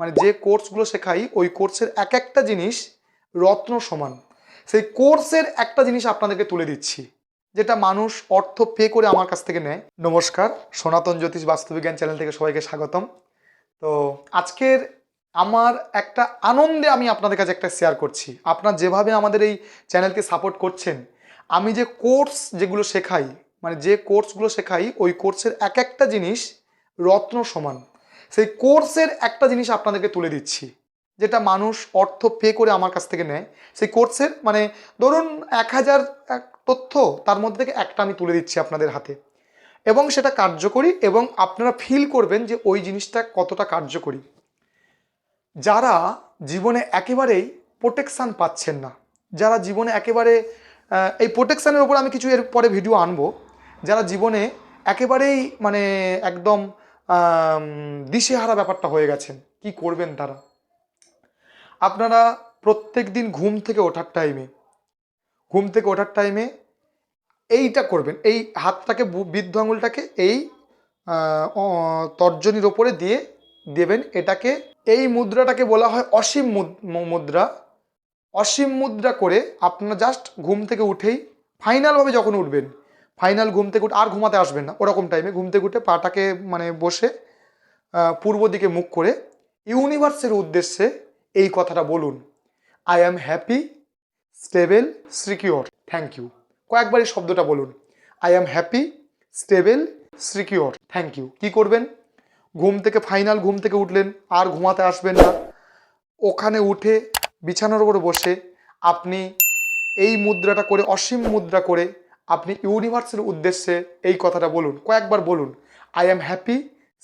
মানে যে কোর্সগুলো শেখাই, ওই কোর্সের এক একটা জিনিস রত্ন সমান। সেই কোর্সের একটা জিনিস আপনাদেরকে তুলে দিচ্ছি, যেটা মানুষ অর্থ পে করে আমার কাছ থেকে নেয়। নমস্কার, সনাতন জ্যোতিষ বাস্তুবিজ্ঞান চ্যানেল থেকে সবাইকে স্বাগতম। তো আজকের আমার একটা আনন্দে আমি আপনাদের কাছে একটা শেয়ার করছি। আপনার যেভাবে আমাদের এই চ্যানেলকে সাপোর্ট করছেন, আমি যে কোর্স যেগুলো শেখাই মানে যে কোর্সগুলো শেখাই, ওই কোর্সের এক একটা জিনিস রত্ন সমান। সেই কোর্সের একটা জিনিস আপনাদেরকে তুলে দিচ্ছি, যেটা মানুষ অর্থ পে করে আমার কাছ থেকে নেয়। সেই কোর্সের মানে ধরুন এক হাজার এক তথ্য, তার মধ্যে থেকে একটা আমি তুলে দিচ্ছি আপনাদের হাতে। এবং সেটা কার্যকরী এবং আপনারা ফিল করবেন যে ওই জিনিসটা কতটা কার্যকরী। যারা জীবনে একেবারেই প্রোটেকশান পাচ্ছেন না, যারা জীবনে একেবারে এই প্রোটেকশানের ওপর আমি কিছু এর পরে ভিডিও আনব, যারা জীবনে একেবারেই মানে একদম দিশেহারা ব্যাপারটা হয়ে গেছেন। কি করবেন তারা? আপনারা প্রত্যেক দিন ঘুম থেকে ওঠার টাইমে ঘুম থেকে ওঠার টাইমে এইটা করবেন, এই হাতটাকে বৃদ্ধ আঙুলটাকে এই তর্জনীর ওপরে দিয়ে দেবেন। এটাকে এই মুদ্রাটাকে বলা হয় অসীম মুদ- মুদ্রা। অসীম মুদ্রা করে আপনারা জাস্ট ঘুম থেকে উঠেই ফাইনালভাবে যখন উঠবেন ফাইনাল ঘুম থেকে উঠে আর ঘুমাতে আসবেন না, ওরকম টাইমে ঘুম থেকে উঠে পাটাকে মানে বসে পূর্ব দিকে মুখ করে ইউনিভার্সের উদ্দেশ্যে এই কথাটা বলুন। I am happy stable secure thank you কয়েকবার এই শব্দটা বলুন। I am happy stable secure thank you কী করবেন? ঘুম থেকে ফাইনাল ঘুম থেকে উঠলেন, আর ঘুমাতে আসবেন না। ওখানে উঠে বিছানার উপরে বসে আপনি এই মুদ্রাটা করে, অসীম মুদ্রা করে আপনি ইউনিভার্সের উদ্দেশ্যে এই কথাটা বলুন, কয়েকবার বলুন। I am happy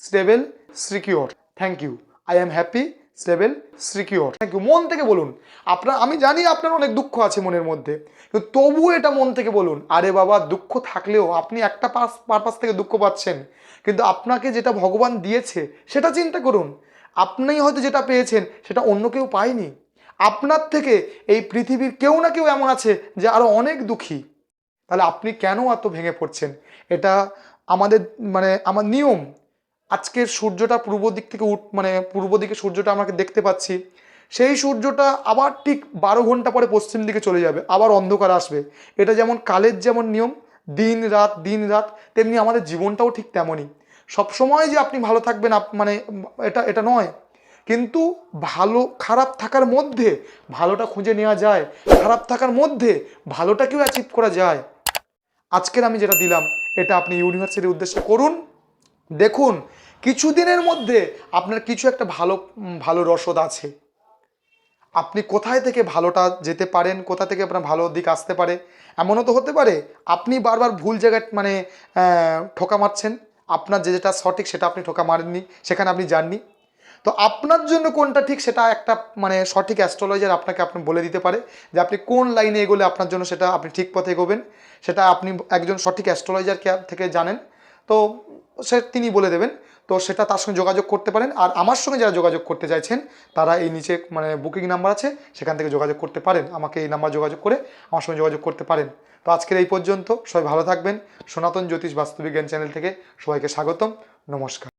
stable secure thank you I am happy stable secure thank you মন থেকে বলুন। আপনার আমি জানি আপনার অনেক দুঃখ আছে মনের মধ্যে। কিন্তু তবুও এটা মন থেকে বলুন, আরে বাবা, দুঃখ থাকলেও আপনি একটা পাস পারপাস থেকে দুঃখ পাচ্ছেন। কিন্তু আপনাকে যেটা ভগবান দিয়েছে, সেটা চিন্তা করুন। আপনি হয়তো যেটা পেয়েছেন, সেটা অন্য কেউ পায়নি। আপনার থেকে এই পৃথিবীর কেউ না কেউ এমন আছে যে আরও অনেক দুঃখী। তাহলে আপনি কেন এত ভেঙে পড়ছেন? এটা আমাদের মানে আমার নিয়ম। আজকের সূর্যটা পূর্ব দিক থেকে উঠ মানে পূর্ব দিকে সূর্যটা আমাকে দেখতে পাচ্ছি। সেই সূর্যটা আবার ঠিক বারো ঘণ্টা পরে পশ্চিম দিকে চলে যাবে, আবার অন্ধকার আসবে। এটা যেমন কালের যেমন নিয়ম, দিন রাত দিন রাত, তেমনি আমাদের জীবনটাও ঠিক তেমনই। সবসময় যে আপনি ভালো থাকবেন, আপ- মানে এটা এটা নয়। কিন্তু ভালো, খারাপ থাকার মধ্যে ভালোটা খুঁজে নেওয়া যায়। খারাপ থাকার মধ্যে ভালোটাকেও অ্যাচিভ করা যায়। আজকের আমি যেটা দিলাম, এটা আপনি ইউনিভার্সিটির উদ্দেশ্যে করুন। দেখুন, কিছুদিনের মধ্যে আপনার কিছু একটা ভালো ভালো রসদ আছে। আপনি কোথায় থেকে ভালোটা যেতে পারেন, কোথা থেকে আপনার ভালো দিক আসতে পারে, এমনও তো হতে পারে, আপনি বারবার ভুল জায়গায় মানে ঠোকা মারছেন। আপনার যে যেটা সঠিক সেটা আপনি ঠোকা মারেননি, সেখানে আপনি যাননি। তো আপনার জন্য কোনটা ঠিক সেটা একটা মানে সঠিক অ্যাস্ট্রোলজার আপনাকে আপনি বলে দিতে পারে যে আপনি কোন লাইনে এগোলে আপনার জন্য সেটা আপনি ঠিক পথে এগোবেন। সেটা আপনি একজন সঠিক অ্যাস্ট্রোলজার থেকে জানেন। তো সে, তিনি বলে দেবেন। তো সেটা তার সঙ্গে যোগাযোগ করতে পারেন। আর আমার সঙ্গে যারা যোগাযোগ করতে চাইছেন, তারা এই নিচে মানে বুকিং নাম্বার আছে, সেখান থেকে যোগাযোগ করতে পারেন। আমাকে এই নাম্বার যোগাযোগ করে আমার সঙ্গে যোগাযোগ করতে পারেন। তো আজকের এই পর্যন্ত সবাই ভালো থাকবেন। সনাতন জ্যোতিষ বাস্তুবিজ্ঞান চ্যানেল থেকে সবাইকে স্বাগতম। নমস্কার।